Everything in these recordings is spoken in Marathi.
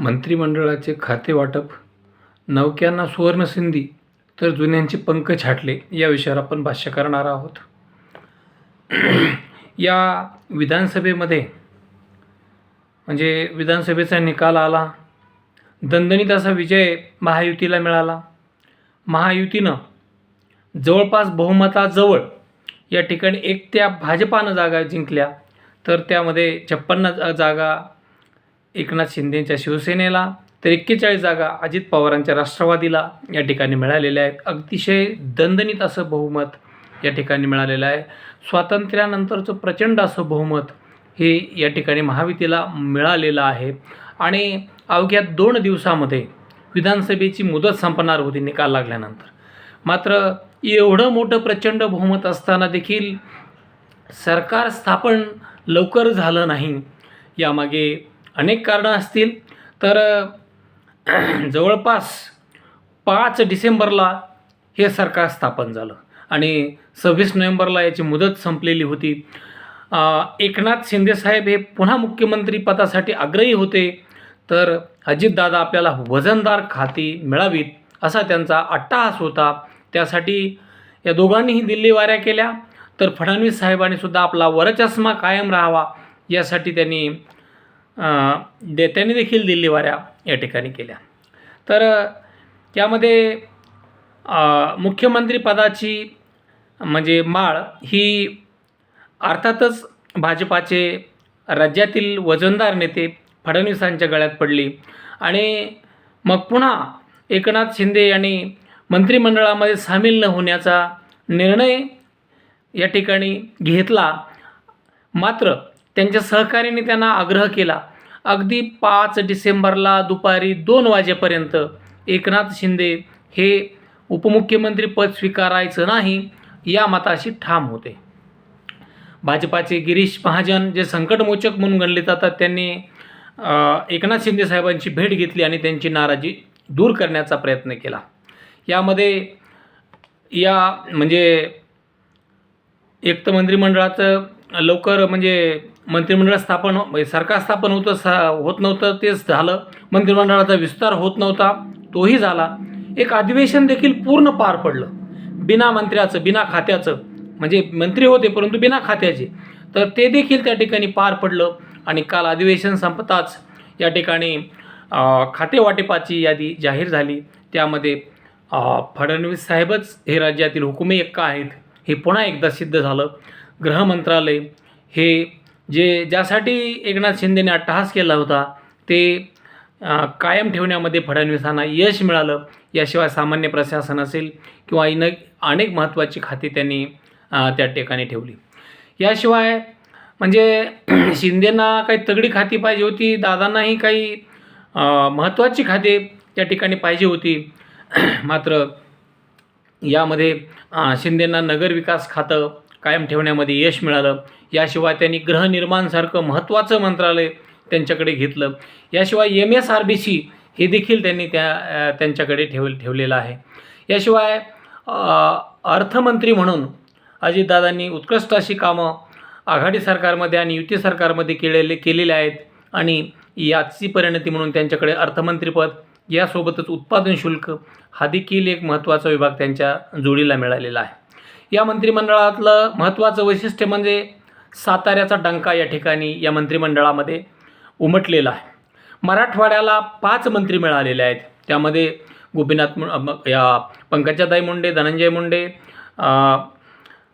मंत्रिमंडळाचे खाते वाटप नवक्यांना सुवर्णसंधी तर जुन्यांचे पंख छाटले या विषयावर आपण भाष्य करणार आहोत. या विधानसभेमध्ये म्हणजे विधानसभेचा निकाल आला दणदणीत असा विजय महायुतीला मिळाला. महायुतीनं जवळपास बहुमताजवळ या ठिकाणी एक त्या भाजपानं जागा जिंकल्या तर त्यामध्ये छप्पन्न जागा एकनाथ शिंदेंच्या शिवसेनेला तर एक्केचाळीस जागा अजित पवारांच्या राष्ट्रवादीला या ठिकाणी मिळालेल्या आहेत. अतिशय दणदणीत असं बहुमत या ठिकाणी मिळालेलं आहे. स्वातंत्र्यानंतरचं प्रचंड असं बहुमत हे या ठिकाणी महायुतीला मिळालेलं आहे. आणि अवघ्या दोन दिवसामध्ये विधानसभेची मुदत संपणार होती निकाल लागल्यानंतर. मात्र एवढं मोठं प्रचंड बहुमत असताना देखील सरकार स्थापन लवकर झालं नाही. यामागे अनेक कारणं असतील. तर जवळपास पाच डिसेंबरला हे सरकार स्थापन झालं आणि सव्वीस नोव्हेंबरला याची मुदत संपलेली होती. एकनाथ शिंदेसाहेब हे पुन्हा मुख्यमंत्री पदासाठी आग्रही होते. तर अजितदादा आपल्याला वजनदार खाती मिळावीत असा त्यांचा अट्टाहास होता. त्यासाठी या दोघांनीही दिल्ली वाऱ्या केल्या. तर फडणवीस साहेबांनीसुद्धा आपला वरचष्मा कायम राहावा यासाठी त्यांनी अ, दे त्यांनी देखील दिल्ली वाऱ्या या ठिकाणी केल्या. तर त्यामध्ये मुख्यमंत्रीपदाची म्हणजे माळ ही अर्थातच भाजपाचे राज्यातील वजनदार नेते फडणवीसांच्या गळ्यात पडली आणि मग पुन्हा एकनाथ शिंदे यांनी मंत्रिमंडळामध्ये सामील न होण्याचा निर्णय या ठिकाणी घेतला. मात्र त्यांच्या सहकार्याने त्यांना आग्रह केला. अगदी पाच डिसेंबरला दुपारी दोन वाजेपर्यंत एकनाथ शिंदे हे उपमुख्यमंत्रीपद स्वीकारायचं नाही या मताशी ठाम होते. भाजपाचे गिरीश महाजन जे संकटमोचक म्हणून गणले जातात त्यांनी एकनाथ शिंदे साहेबांची भेट घेतली आणि त्यांची नाराजी दूर करण्याचा प्रयत्न केला. यामध्ये या म्हणजे एक तर मंत्रिमंडळाचं लवकर म्हणजे मंत्रिमंडळ स्थापन म्हणजे सरकार स्थापन होतं सा होत नव्हतं तेच झालं. मंत्रिमंडळाचा विस्तार होत नव्हता तोही झाला. एक अधिवेशन देखील पूर्ण पार पडलं. बिना मंत्र्याचं बिना खात्याचं. म्हणजे मंत्री होते परंतु बिना खात्याचे. तर ते देखील त्या ठिकाणी पार पडलं आणि काल अधिवेशन संपताच या ठिकाणी खातेवाटेपाची यादी जाहीर झाली. त्यामध्ये फडणवीस साहेबच हे राज्यातील हुकुमे एक्का आहेत. हे पुन्हा एकदा सिद्ध झालं. गृह मंत्रालय हे जे ज्यासाठी एकनाथ शिंदेने अट्टहास केला होता ते कायम ठेवण्यामध्ये फडणवीसांना यश मिळालं. याशिवाय सामान्य प्रशासन असेल किंवा इन अनेक महत्त्वाची खाती त्यांनी त्या ठिकाणी ठेवली. याशिवाय म्हणजे शिंदेना काही तगडी खाती पाहिजे होती दादांनाही काही महत्त्वाची खाते त्या ठिकाणी पाहिजे होती. मात्र यामध्ये अ, शिंदेंना नगरविकास खातं कायम ठेवण्यामध्ये यश मिळालं. याशिवाय त्यांनी गृहनिर्माणसारखं महत्त्वाचं मंत्रालय त्यांच्याकडे घेतलं. याशिवाय M S R B C हे देखील त्यांनी त्या त्यांच्याकडे ठेव ठेवलेलं आहे. याशिवाय अर्थमंत्री म्हणून अजितदादांनी उत्कृष्ट अशी कामं आघाडी सरकारमध्ये आणि युती सरकारमध्ये केलेले केलेले आहेत आणि याची परिणती म्हणून त्यांच्याकडे अर्थमंत्रीपद यासोबतच उत्पादन शुल्क हा देखील एक महत्त्वाचा विभाग त्यांच्या जोडीला मिळालेला आहे. या मंत्रिमंडळातलं महत्त्वाचं वैशिष्ट्य म्हणजे साताऱ्याचा डंका या ठिकाणी या मंत्रिमंडळामध्ये उमटलेला आहे. मराठवाड्याला पाच मंत्री मिळालेले आहेत. त्यामध्ये गोपीनाथ मु- या पंकजाताई मुंडे धनंजय मुंडे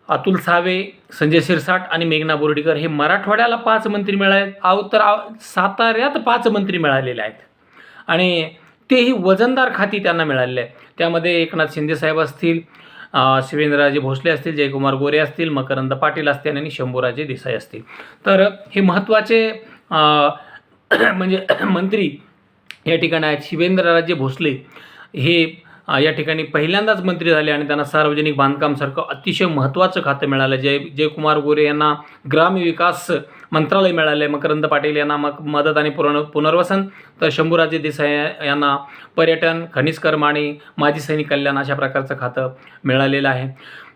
अतुल सावे संजय शिरसाट आणि मेघना बोर्डीकर हे मराठवाड्याला पाच मंत्री मिळाले आव तर आव साताऱ्यात पाच मंत्री मिळालेले आहेत. आणि तेही वजनदार खाती त्यांना मिळालेले आहे त्यामध्ये एकनाथ शिंदेसाहेब असतील शिवेंद्रराजे भोसले असतील जयकुमार गोरे असतील मकरंद पाटील असतील आणि शंभूराजे देसाई असतील. तर हे महत्त्वाचे म्हणजे मंत्री या ठिकाणी आहेत. शिवेंद्रराजे भोसले हे या ठिकाणी पहिल्यांदाच मंत्री झाले आणि त्यांना सार्वजनिक बांधकामसारखं अतिशय महत्त्वाचं खातं मिळालं. जय जयकुमार गोरे यांना ग्रामविकास मंत्रालय मिळाले. मकरंद पाटील यांना मग मदत आणि पुनर् पुनर्वसन. तर शंभूराजे देसाई यांना पर्यटन खनिज कर्म आणि माजी सैनिक कल्याण अशा प्रकारचं खातं मिळालेलं आहे.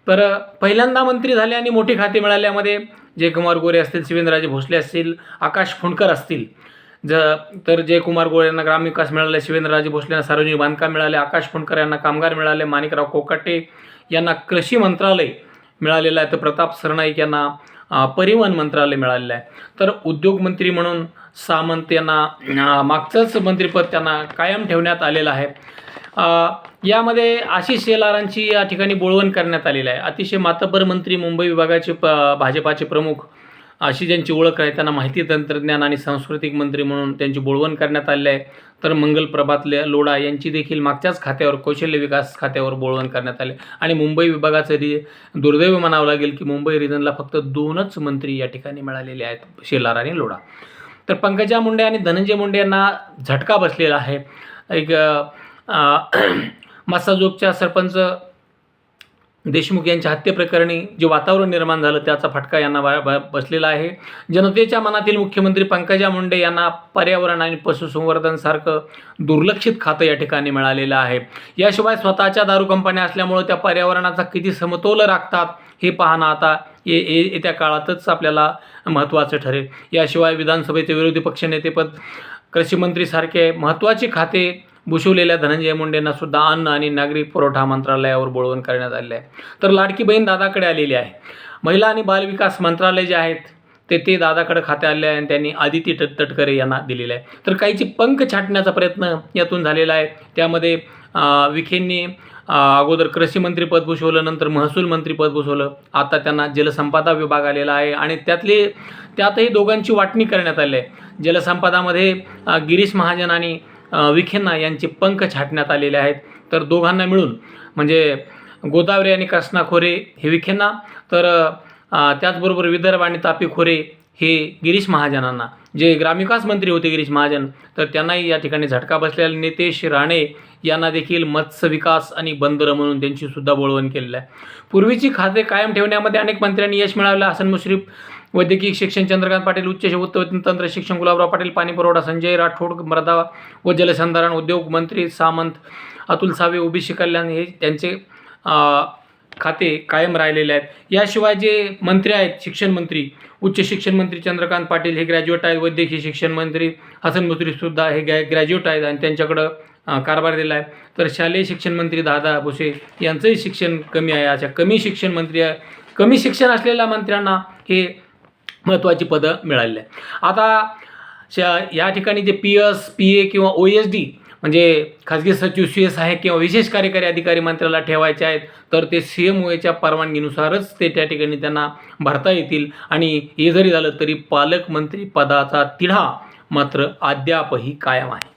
तर पहिल्यांदा मंत्री झाले आणि मोठी खाते मिळाल्यामध्ये जयकुमार गोरे असतील शिवेंद्रराजे भोसले असतील आकाश फुंडकर असतील. ज तर जयकुमार गोळे यांना ग्रामविकास मिळाले शिवेंद्रराजे भोसले यांना सार्वजनिक बांधकाम मिळाले आकाश फुंडकर यांना कामगार मिळाले माणिकराव कोकाटे यांना कृषी मंत्रालय मिळालेलं आहे. तर प्रताप सरनाईक यांना परिवहन मंत्रालय मिळालेलं आहे. तर उद्योगमंत्री म्हणून सामंत यांना मागचंच मंत्रिपद त्यांना कायम ठेवण्यात आलेलं आहे. यामध्ये आशिष शेलारांची या ठिकाणी बोळवण करण्यात आलेलं आहे. अतिशय मातब्बर मंत्री मुंबई विभागाचे प भाजपाचे प्रमुख अशी ज्यांची ओळख आहे त्यांना माहिती तंत्रज्ञान आणि सांस्कृतिक मंत्री म्हणून त्यांची बोळवण करण्यात आले आहे. तर मंगल प्रभातले लोढा यांची देखील मागच्याच खात्यावर कौशल्य विकास खात्यावर बोळवण करण्यात आले. आणि मुंबई विभागाचं रि दुर्दैव म्हणावं लागेल की मुंबई रिजनला फक्त दोनच मंत्री या ठिकाणी मिळालेले आहेत शेलार आणि लोढा. तर पंकजा मुंडे आणि धनंजय मुंडे यांना झटका बसलेला आहे. एक मसाजोगच्या सरपंच देशमुख यांच्या हत्येप्रकरणी जे वातावरण निर्माण झालं त्याचा फटका यांना बा- बसलेला आहे. जनतेच्या मनातील मुख्यमंत्री पंकजा मुंडे यांना पर्यावरण आणि पशुसंवर्धनसारखं दुर्लक्षित खातं या ठिकाणी मिळालेलं आहे. याशिवाय स्वतःच्या दारू कंपन्या असल्यामुळं त्या पर्यावरणाचा किती समतोल राखतात हे पाहणं आता ये येत्या काळातच आपल्याला महत्त्वाचं ठरेल. याशिवाय विधानसभेचे विरोधी पक्षनेतेपद कृषीमंत्रीसारखे महत्त्वाचे खाते भूषवलेल्या धनंजय मुंडेंना सुद्धा अन्न आणि नागरी पुरवठा मंत्रालयावर बोळवण करण्यात आले आहे. तर लाडकी बहीण दादाकडे आलेली आहे. महिला आणि बालविकास मंत्रालय जे आहेत ते ते दादाकडे खाते आले आहे आणि त्यांनी आदिती तट तटकरे यांना दिलेलं आहे. तर काहीची पंख छाटण्याचा प्रयत्न यातून झालेला आहे. त्यामध्ये विखेंनी अगोदर कृषी मंत्रीपद भूषवलं नंतर महसूल मंत्रीपद भूषवलं. आता त्यांना जलसंपदा विभाग आलेला आहे आणि त्यातले त्यातही दोघांची वाटणी करण्यात आली आहे. जलसंपदामध्ये गिरीश महाजन आणि विखेंना यांचे पंख छाटण्यात आलेले आहेत. तर दोघांना मिळून म्हणजे गोदावरी आणि कृष्णा खोरे हे विखेंना तर त्याचबरोबर विदर्भ आणि तापी खोरे हे गिरीश महाजनांना. जे ग्रामविकास मंत्री होते गिरीश महाजन तर त्यांनाही या ठिकाणी झटका बसलेला नितेश राणे यांना देखील मत्स्य विकास आणि बंदरं म्हणून त्यांची सुद्धा बोळवण केलेलं आहे. पूर्वीची खाते कायम ठेवण्यामध्ये अनेक मंत्र्यांनी यश मिळवलं हसन मुश्रीफ वैद्यकीय शिक्षण चंद्रकांत पाटील उच्च उत्तम तंत्र शिक्षण गुलाबराव पाटील पाणीपुरवठा संजय राठोड मृदा व जलसंधारण उद्योग मंत्री सामंत अतुल सावे ओबीसी कल्याण हे त्यांचे खाते कायम राहिलेले आहेत. याशिवाय जे मंत्री आहेत शिक्षण मंत्री उच्च शिक्षण मंत्री चंद्रकांत पाटील हे ग्रॅज्युएट आहेत वैद्यकीय शिक्षण मंत्री हसन मुश्रीफसुद्धा हे ग्रॅ ग्रॅज्युएट आहेत आणि त्यांच्याकडं कारभार दिला आहे. तर शालेय शिक्षण मंत्री दादा भुसे यांचंही शिक्षण कमी आहे. अशा कमी शिक्षण मंत्री आहे कमी शिक्षण असलेल्या मंत्र्यांना हे महत्त्वाची पदं मिळालेली आहे आता श या ठिकाणी J P S P A किंवा ओ एस डी म्हणजे खाजगी सचिव सी एस आहे किंवा विशेष कार्यकारी अधिकारी मंत्र्याला ठेवायचे आहेत तर ते सी एम ओएच्या परवानगीनुसारच ते त्या ठिकाणी त्यांना भरता येतील. आणि हे जरी झालं तरी पालकमंत्री पदाचा तिढा मात्र अद्यापही कायम आहे.